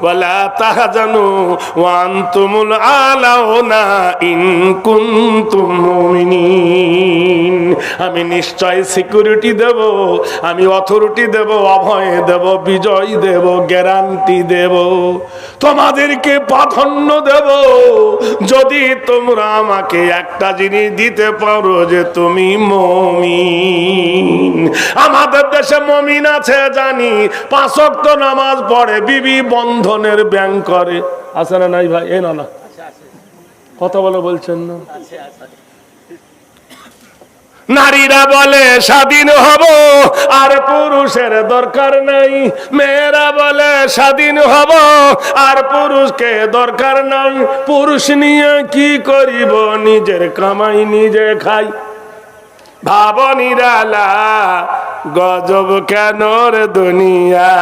ولا تهزنوا وأنتم الأعلون إن كنتم مؤمنين আমি নিশ্চয় সিকিউরিটি দেব আমি অথরিটি দেব অভয় দেব বিজয় দেব গ্যারান্টি দেব তোমাদেরকে প্রাধান্য দেব যদি তোমরা আমাকে একটা জিনিস দিতে পারো যে তুমি মমিন আমাদের দেশে মমিন আছে জানি পাঁচক তো নামাজ পড়ে বিবি বন্ধনের ব্যাংক করে। আছে না নাই ভাই? এ না না। কথা বলে, বলছেন না। নারীরা বলে, স্বাধীন হব, আর পুরুষের দরকার নাই। মেয়েরা বলে, স্বাধীন হব, আর পুরুষকে দরকার নাই। পুরুষ নিয়ে কি করিব? নিজের কামাই নিজে খাই। ভাব নিরালা গজব কেন রে দুনিয়া?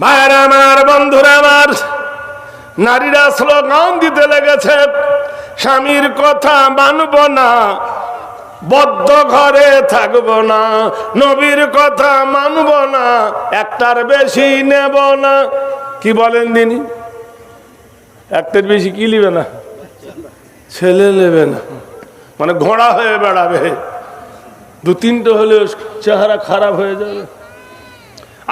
ভাইয়ের আমার, বন্ধুরা আমার, নারীরা স্লোগান দিতে লেগেছে, স্বামীর কথা মানব না, বদ্ধ ঘরে থাকব না, নবীর কথা মানব না, একটার বেশি নেব না। কি বলেন দিনি একটার বেশি কি নিবে না? ছেলে নেবে না। মানে ঘোড়া হয়ে বেড়াবে। দু তিনটে হলে চেহারা খারাপ হয়ে যাবে।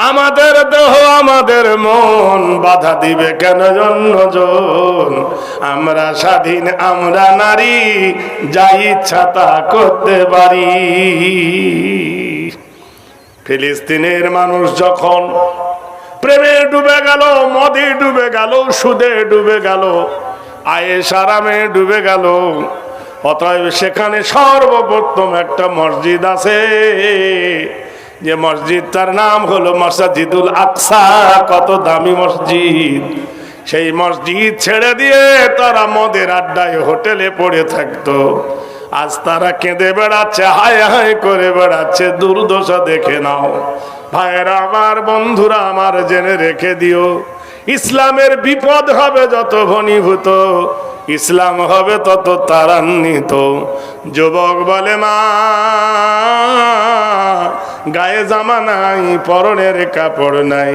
আমাদের দেহ আমাদের মন বাধা দিবে কেন জন্মজন? আমরা স্বাধীন আমরা নারী যা ইচ্ছা তা করতে পারি। ফিলিস্তিনের মানুষ যখন প্রেমে ডুবে গেল মদে ডুবে গেল সুদে ডুবে গেল আয়ে সারামে ডুবে গেল। অতএব সেখানে সর্বপ্রথম একটা মসজিদ আছে। যে মসজিদ তার নাম হলো মসজিদুল আকসা। কত দামি মসজিদ। সেই মসজিদ ছেড়ে দিয়ে তারা মদের আড্ডায় হোটেলে পড়ে থাকতো। আজ তারা কেঁদে বেড়াচ্ছে, হায় হায় করে বেড়াচ্ছে। দুর্দশা দেখে নাও। ভাইয়েরা, আমার বন্ধুরা, আমার জেনে রেখে দিও। ইসলামের বিপদ হবে যত ঘনীভূত, ইসলাম হবে তত তারান্বিত যুবক বলে, মা, গায়ে জামা নাই, পরনের কাপড় নাই।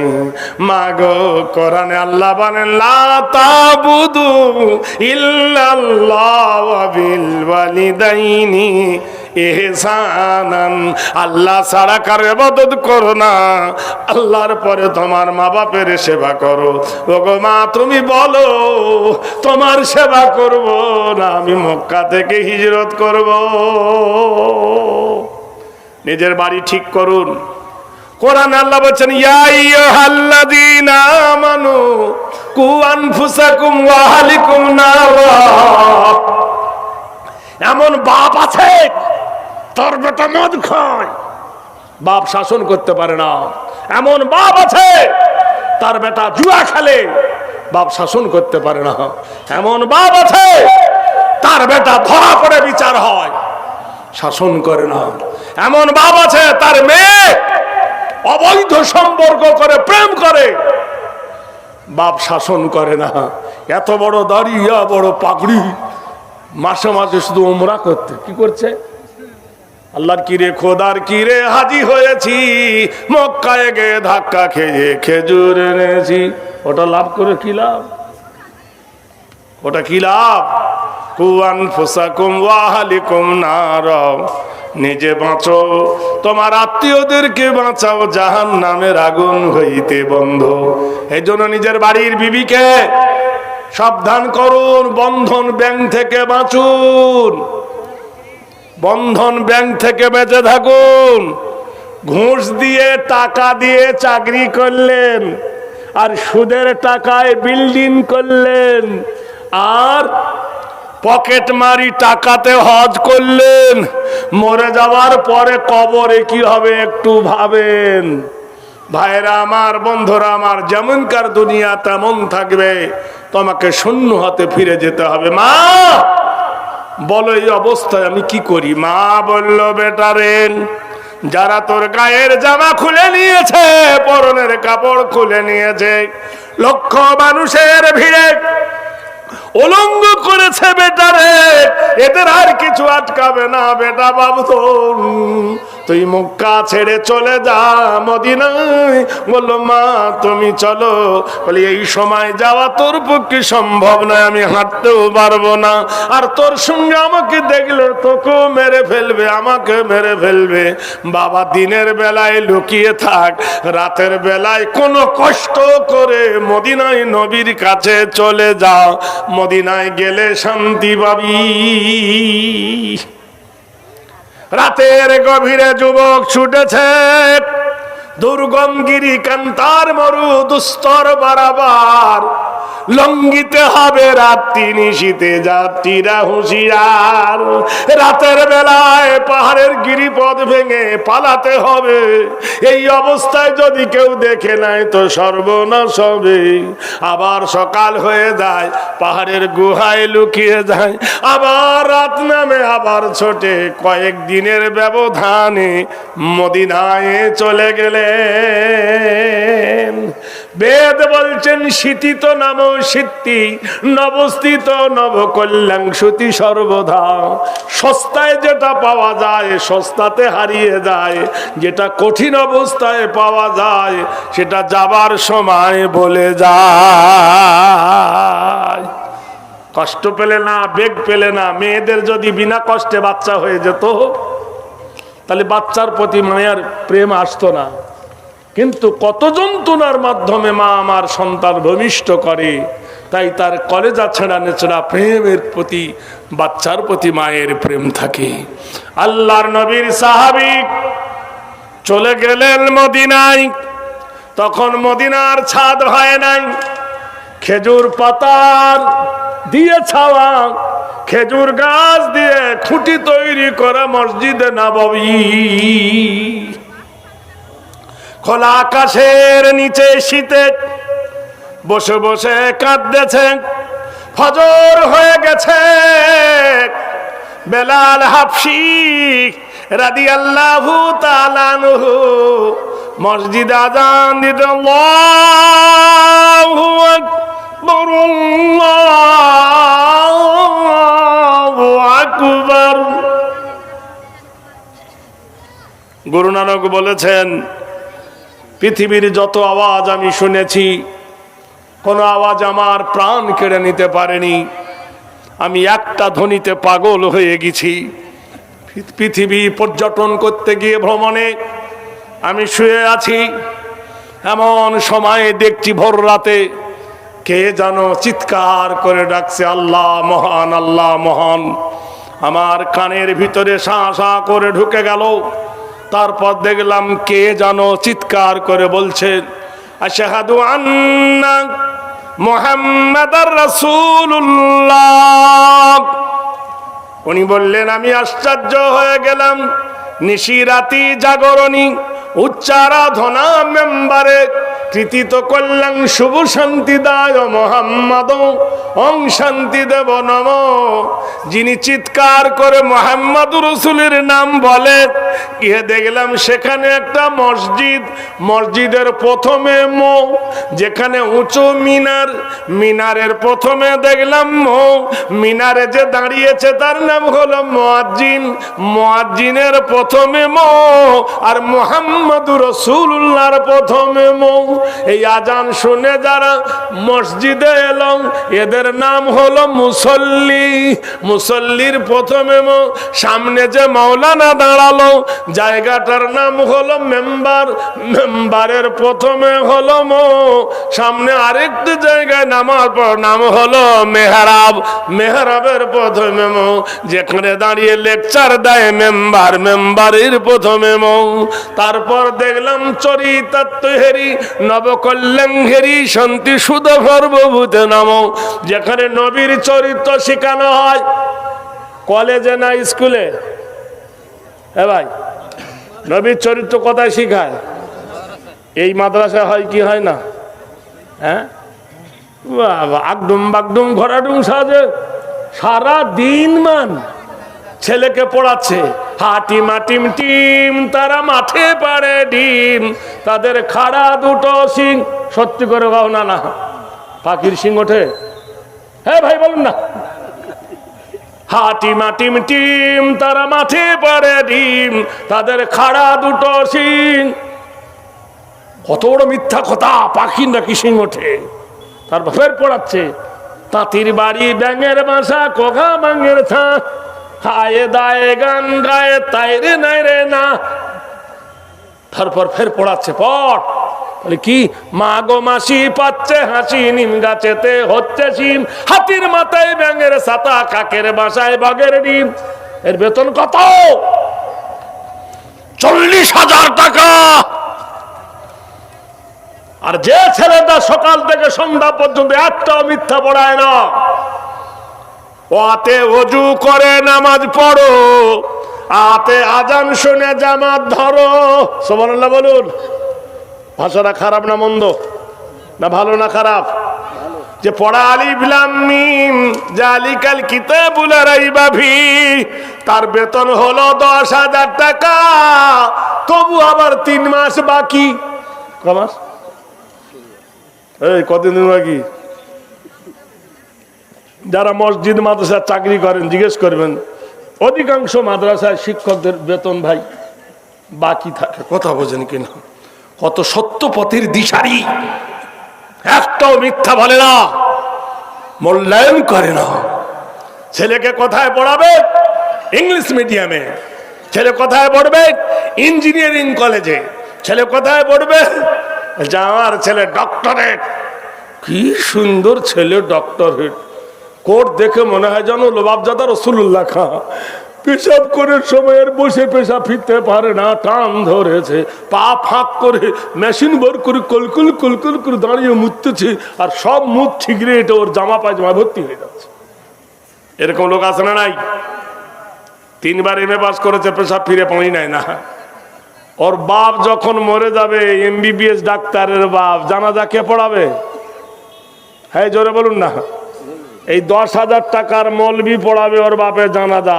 মা গো, কোরআনে আল্লাহ বলেন, লা তাবুদু ইল্লাল্লাহ ওয়া বিল ওয়ালিদাইনি ইহসানান আল্লাহ ছাড়া কার ইবাদত করো না। আল্লাহর পরে তোমার মা বাপের সেবা করো। ওগো মা, তুমি বলো, তোমার সেবা করব না আমি মক্কা থেকে হিজরত করব? নিজের বাড়ি ঠিক করুন। কোরআন আল্লাহ বলছেন আমানু, কু আনফুসাকুম ওয়া আহলিকুম নারা। এমন বাপ আছে তোর বেটা মদ খায়। বাপ শাসন করতে পারে না। এমন বাপ আছে, তার বেটা জুয়া খেলে, বাপ শাসন করতে পারে না। এমন বাপ আছে, তার বেটা ধরা পড়ে বিচার হয়, শাসন করে না। এমন বাপ আছে, তার মেয়ে অবৈধ সম্পর্ক করে, প্রেম করে, বাপ শাসন করে না। এত বড় দাঁড়িয়ে, বড় পাগড়ি। মাসে মাসে শুধু ওমরা করতে। কি করছে? আল্লাহর কিরে, খোদার কিরে হাজি হয়েছি। মক্কায় গে ধাক্কা খেয়ে খেজুর এনেছি। ওটা লাভ করে কি লাভ? ওটা কি লাভ? কুয়ান ফুসাকুম ওয়াহালিকুম নার। নিজে বাঁচো। তোমার আত্মীয়দেরকে বাঁচাও। জাহান নামের আগুন হইতে বন্ধ। এই জন্য নিজের বাড়ির বিবিকে সাবধান করুন। বন্ধন ব্যাংক থেকে বাঁচুন। বন্ধন ব্যাংক থেকে বেঁচে থাকুন। ঘুষ দিয়ে, টাকা দিয়ে চাকরি করলেন আর সুদের টাকায় বিল্ডিং করলেন আর পকেট মারি টাকাতে হজ করলেন। মরে যাওয়ার পরে কবরে কি হবে একটু ভাবেন। ভাইরা আমার, বন্ধুরা আমার যেমনকার দুনিয়া তেমন থাকবে। তোমাকে শূন্য হাতে ফিরে যেতে হবে। মা! বলো এই অবস্থায় আমি কি করি? মা বলল বেটারেন যারা তোর গায়ের জামা খুলে নিয়েছে, পরনের কাপড় খুলে নিয়েছে, লক্ষ মানুষের ভিড়ে অলঙ্গ করেছে বেটারে এদের আর কিছু আটকাবে না, বেটা বাবু তুই মক্কা ছেড়ে চলে যা মদিনায়। বলল, মা, তুমি চলো। বলি, এই সময় যাওয়া তোর পক্ষে সম্ভব নয়, আমি হাঁটতেও পারব না। আর তোর সঙ্গে আমাকে দেখলে তোকেও মেরে ফেলবে, আমাকে মেরে ফেলবে। বাবা, দিনের বেলায় লুকিয়ে থাক, রাতের বেলায় কোনো কষ্ট করে মদিনায় নবীর কাছে চলে যাও মদিনায় গেলে শান্তি পাবি। রাতের গভীরে যুবক ছুটেছে। দুর্গম গিরি কান্তার মরু দুস্তর বারাবার। লঙ্গিতে হবে রাত্রি নিশীতে, যাত্রীরা হুঁশিয়ার। রাতের বেলায় পাহাড়ের গিরিপথ ভেঙে পালাতে হবে। এই অবস্থায় যদি কেউ দেখে নাই তো সর্বনাশ হবে। আবার সকাল হয়ে যায়, পাহাড়ের গুহায় লুকিয়ে যায়। আবার রাত নামে, আবার ছোটে কয়েক দিনের ব্যবধানে মদিনায় চলে গেলেন। বেদ বলছেন শীতিত নাম সিদ্ধি, নবস্থিত নব কল্যাণ সুতি সর্বদা। সস্তায় যেটা পাওয়া যায়, সস্তাতে হারিয়ে যায়। যেটা কঠিন অবস্থায় পাওয়া যায়, সেটা যাবার সময় বলে যায়। কষ্ট পেলে না, বেগ পেলে না। মেয়েদের যদি বিনা কষ্টে বাচ্চা হয়ে যেত, তাহলে বাচ্চার প্রতি মায়ের প্রেম আসতো না। কিন্তু কত যন্ত্রণার মাধ্যমে মা আমার সন্তান ভূমিষ্ঠ করে, তাই তার কলেজা ছেঁড়া নেচড়া প্রেমের প্রতি, বাচ্চার প্রতি মায়ের প্রেম থাকে। আল্লাহর নবীর সাহাবিক চলে গেলেন মদিনায়। তখন মদিনার ছাদ হয় নাই। খেজুর পাতার দিয়ে ছাওয়া, খেজুর গাছ দিয়ে খুঁটি তৈরি করা মসজিদে নাববী। খোলা আকাশের নিচে শীতে বসে বসে কাঁদতেছে। ফজর হয়ে গেছে। বেলাল হাফসি রাদি আল্লাহু তালানহু মসজিদ আজান দিতে গুরু নানক বলেছেন পৃথিবীর যত আওয়াজ আমি শুনেছি, কোনো আওয়াজ আমার প্রাণ কেড়ে নিতে পারেনি। আমি একটা ধ্বনিতে পাগল হয়ে গেছি। পৃথিবী পর্যটন করতে গিয়ে ভ্রমণে আমি শুয়ে আছি। এমন সময়ে দেখছি ভোর রাতে কে যেন চিৎকার করে ডাকছে, আল্লাহ মহান আল্লাহ মহান। আমার কানের ভিতরে শাঁ শাঁ করে ঢুকে গেল। তারপর দেখলাম কে যেন চিৎকার করে বলছে, আশাহাদু আন্না উনি বললেন, আমি আশ্চর্য হয়ে গেলাম। নিশিরাতি জাগরণী, উচ্চারাধনা মেম্বারে, কৃতিত কল্যাণ শুভ শান্তি দায় মোহাম্মদ, ওং শান্তি দেব নম। যিনি চিৎকার করে মোহাম্মদ রসুলের নাম বলে গিয়ে দেখলাম সেখানে একটা মসজিদ। মসজিদের প্রথমে মো, যেখানে উঁচু মিনার। মিনারের প্রথমে দেখলাম মো, মিনারে যে দাঁড়িয়েছে তার নাম হলো মোয়াজ্জিন। মোয়াজ্জিনের প্রথমে মো আর মোহাম্মদ রসুল্লাহর প্রথমে মো। এই আজান শুনে যারা মসজিদে এলো এদের নাম হলো মুসল্লি। মুসল্লির প্রথমে মো, সামনে যে মাওলানা দাঁড়াল জায়গাটার নাম হলো মেম্বার। মেম্বারের প্রথমে হলো মো। সামনে আরেকটি জায়গায় নামার পর নাম হলো মেহরাব। মেহরাবের প্রথমে মো। যেখানে দাঁড়িয়ে লেকচার দেয় মেম্বার। মেম্বারের প্রথমে মো। তারপর দেখলাম চরিতাত্ম হেরি, নবকল্যাণ হেরি, শান্তি সুদ সর্বভূত নাম। যেখানে নবীর চরিত্র শেখানো হয়। কলেজে না স্কুলে? এ ভাই, নবীর চরিত্র কোথায় শিখায়? এই মাদ্রাসা হয় কি হয় না? হ্যাঁ আগডুম বাগডুম ঘোরাডুম সাজে সারা দিন মান ছেলেকে পড়াচ্ছে। হাটিম হাটিম টিম, তারা মাঠে পারে ডিম। তাদের খাড়া দুটো সিং সত্যি করে গাও না পাখির সিং ওঠে? হ্যাঁ ভাই, বলুন না। হাটিমা টিম টিম, তারা মাঠে পড়ে ডিম, তাদের খাড়া দুটো সিং কত বড় মিথ্যা কথা, পাখি নাকি সিং ওঠে? তার ফের পড়াচ্ছে, তাঁতির বাড়ি ব্যাঙের বাসা, কোঘা বাঙের থা। হায়ে দায়ে গান গায়ে, তাই রে নাই রে না। তারপর ফের পড়াচ্ছে পড় বলে, কি? মা গো মাসি, পাচ্ছে হাসি নিম গাছেতে হচ্ছে সিম হাতির মাথায় ব্যাঙের ছাতা, কাকের বাসায় বাঘের ডিম। এর বেতন কত? চল্লিশ হাজার টাকা। আর যে ছেলেটা সকাল থেকে সন্ধ্যা পর্যন্ত একটাও মিথ্যা পড়ায় না ওতে অজু করে নামাজ পড়ো, আতে আজান শুনে জামাত ধরো। সোমানুল্লাহ বলুন। ভাষাটা খারাপ না মন্দ? না ভালো না খারাপ? যে পড়া আলি মিম, জালিকাল কিতাবুল রাইবাভি তার বেতন হলো দশ হাজার টাকা। তবু আবার তিন মাস বাকি। মাস? এই কতদিন বাকি? যারা মসজিদ, মাদ্রাসায় চাকরি করেন, জিজ্ঞেস করবেন, অধিকাংশ মাদ্রাসায় শিক্ষকদের বেতন ভাই বাকি থাকে। কথা বোঝেন কিনা? কত সত্য পথের দিশারি। একটাও মিথ্যা বলে না, মূল্যায়ন করে না। ছেলেকে কোথায় পড়াবে ইংলিশ মিডিয়ামে, ছেলে কোথায় পড়বে ইঞ্জিনিয়ারিং কলেজে, ছেলে কোথায় পড়বে যে আমার ছেলে ডক্টরেট কি সুন্দর ছেলে ডক্টরেট কোর্ট দেখে মনে হয় যেন লোবাবজাদা রসুল্লাহ খা। পেশাব করে সময়ের বসে পেশাব ফিরতে পারে না, টান ধরেছে। পা ফাঁক করে মেশিন ভর করে কলকুল কলকুল করে দাঁড়িয়ে মুততেছে আর সব মুখ ঠিকরে এটা ওর জামা পায়জামা ভর্তি হয়ে যাচ্ছে। এরকম লোক আছে না নাই? তিনবার এম পাস করেছে পেশাব ফিরে পানি নাই না। ওর বাপ যখন মরে যাবে এমবিবিএস ডাক্তারের বাপ, জানাজা কে পড়াবে? হ্যাঁ জোরে বলুন না। এই দশ হাজার টাকার মলবি পড়াবে ওর বাপের জানাজা।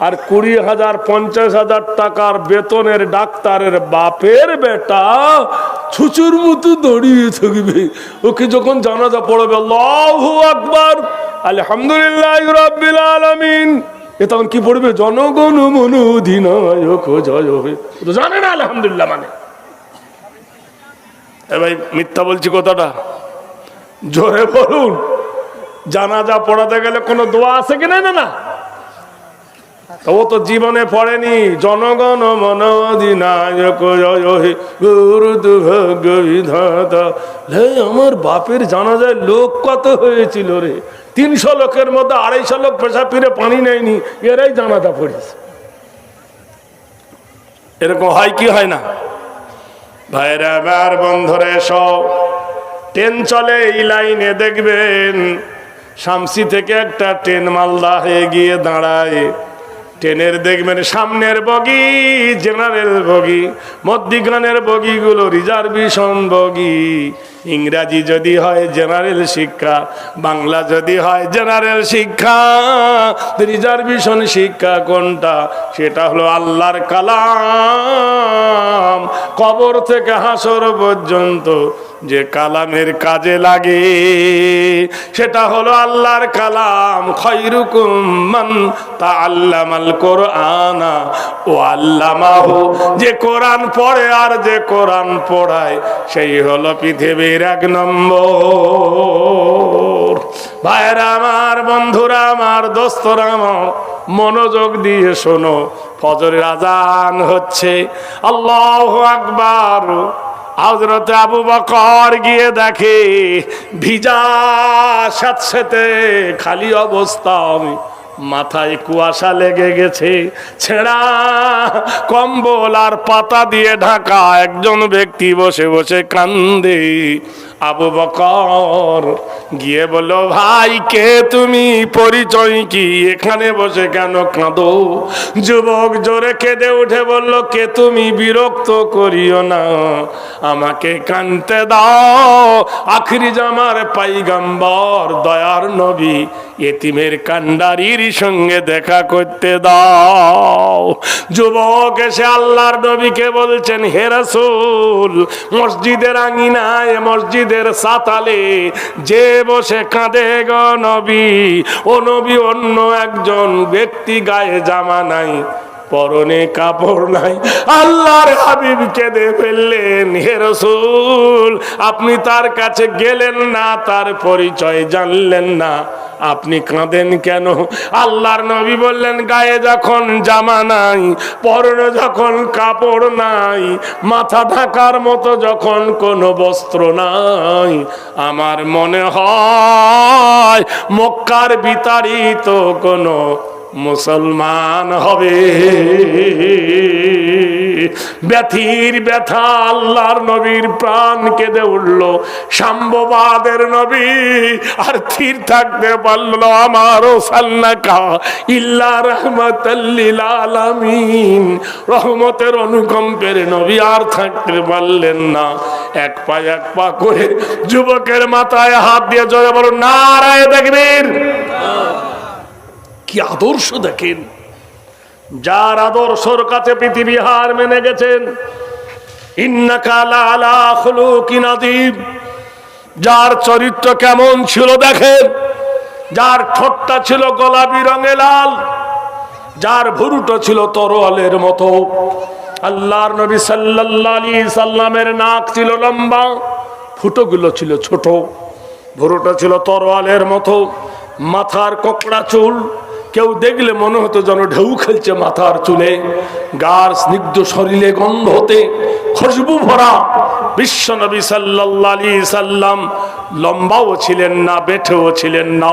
আর কুড়ি হাজার, পঞ্চাশ হাজার টাকার বেতনের ডাক্তারের বাপের বেটা ছুচুর মতো দাঁড়িয়ে থাকবে। ওকে যখন জানাজা পড়াবে, আল্লাহু আকবার, আলহামদুলিল্লাহ রাব্বিল আলামিন। এ তখন কি পড়বে? জনগণ মন অধিনায়ক জয় হবে। তো জানে না আলহামদুলিল্লাহ মানে। এ ভাই, মিথ্যা বলছি কথাটা। জোরে বলুন। জানাজা পড়াতে গেলে কোনো দোয়া আছে কি না না না? ও তো জীবনে পড়েনি। জনগণ মন অধিনায়ক গুরু আমার বাপের জানা যায় লোক কত হয়েছিল রে? তিনশো লোকের মধ্যে আড়াইশো লোক পেশা ফিরে পানি নেয়নি। এরাই জানাজা পড়েছে এরকম হয় কি হয় না? ভাইরা আমার বন্ধুরা সব ট্রেন চলে, এই লাইনে দেখবেন। শামসি থেকে একটা ট্রেন মালদা হয়ে গিয়ে দাঁড়ায়। ট্রেনের দেখবেন সামনের বগি, জেনারেল বগি মধ্যিখানের বগিগুলো রিজার্ভেশন বগি। ইংরাজি যদি হয় জেনারেল শিক্ষা, বাংলা যদি হয় জেনারেল শিক্ষা রিজার্ভেশন শিক্ষা কোনটা? সেটা হলো আল্লাহর কালাম। কবর থেকে হাসর পর্যন্ত যে কালামের কাজে লাগে, সেটা হলো আল্লাহর কালাম। খৈরুকুম মান তা আল্লামাল কোরআনা, ও আল্লামাহু, যে কোরআন পড়ে আর যে কোরআন পড়ায়, সেই হলো পৃথিবীর এক নম্বর। ভাইরা আমার, বন্ধুরা আমার, দোস্তরা আমার, মনোযোগ দিয়ে শোনো, ফজরের আজান হচ্ছে। আল্লাহ আকবার। হজরত আবু বকর গিয়ে দেখে, ভিজা সাথে খালি অবস্থা, আমি মাথায় কুয়াশা লেগে গেছে, ছেঁড়া কম্বল আর পাতা দিয়ে ঢাকা, একজন ব্যক্তি বসে বসে কান্দে। আবু বকর গিয়ে বলল, ভাই, কে তুমি? পরিচয় কি? এখানে বসে কেন কাঁদো? যুবক জোরে কেঁদে উঠে বলল, কে তুমি? বিরক্ত করিও না। আমাকে কানতে দাও। আখরি জামার পাইগাম্বর, দয়ার নবী, এতিমের কান্ডারির সঙ্গে দেখা করতে দাও। যুবক এসে আল্লাহর নবীকে বলছেন হেরাসুল মসজিদের আঙিনায় মসজিদ নবীদের সাতালে, যে বসে কাঁদে গ নবী। ও নবী, অন্য একজন ব্যক্তি গায়ে জামা নাই। পরনে কাপড় নাই। আল্লাহর হাবিব কেঁদে ফেললেন, হে রসুল, আপনি তার কাছে গেলেন না, তার পরিচয় জানলেন না। আপনি কাঁদেন কেন? আল্লাহর নবী বললেন, গায়ে যখন জামা নাই, পরনে যখন কাপড় নাই, মাথা ঢাকার মতো যখন কোনো বস্ত্র নাই, আমার মনে হয় মক্কার বিতাড়িত কোনো মুসলমান হবে। ব্যথির ব্যথা আল্লাহর নবীর প্রাণ কেঁদে উঠল। সাম্যবাদের নবী আর থির থাকতে পারল আমারও সাল্লাকা ইল্লা রহমতাল্লিল আলামিন। রহমতের অনুকম্পের নবী আর থাকতে পারলেন না। এক পা এক পা করে যুবকের মাথায় হাত দিয়ে জয় বলো নারায় দেখবেন কি আদর্শ দেখেন? যার আদর্শর কাছে পৃথিবী হার মেনে গেছেন যার চরিত্র কেমন ছিল দেখেন? যার ঠোঁটটা ছিল গোলাপি রঙে লাল, যার ভুরুটো ছিল তরোয়ালের মতো। আল্লাহর নবী আলাইহি সাল্লামের নাক ছিল লম্বা, ফুটোগুলো ছিল ছোট, ভুরুটা ছিল তরোয়ালের মতো, মাথার কোকড়া চুল কেউ দেখলে মনে হতো যেন ঢেউ খেলছে মাথার চুলে। গার স্নিগ্ধ শরীরে গন্ধ হতে খুশবু ভরা বিশ্ব নবী সাল্লাহ আলী সাল্লাম লম্বাও ছিলেন না বেঠেও ছিলেন না।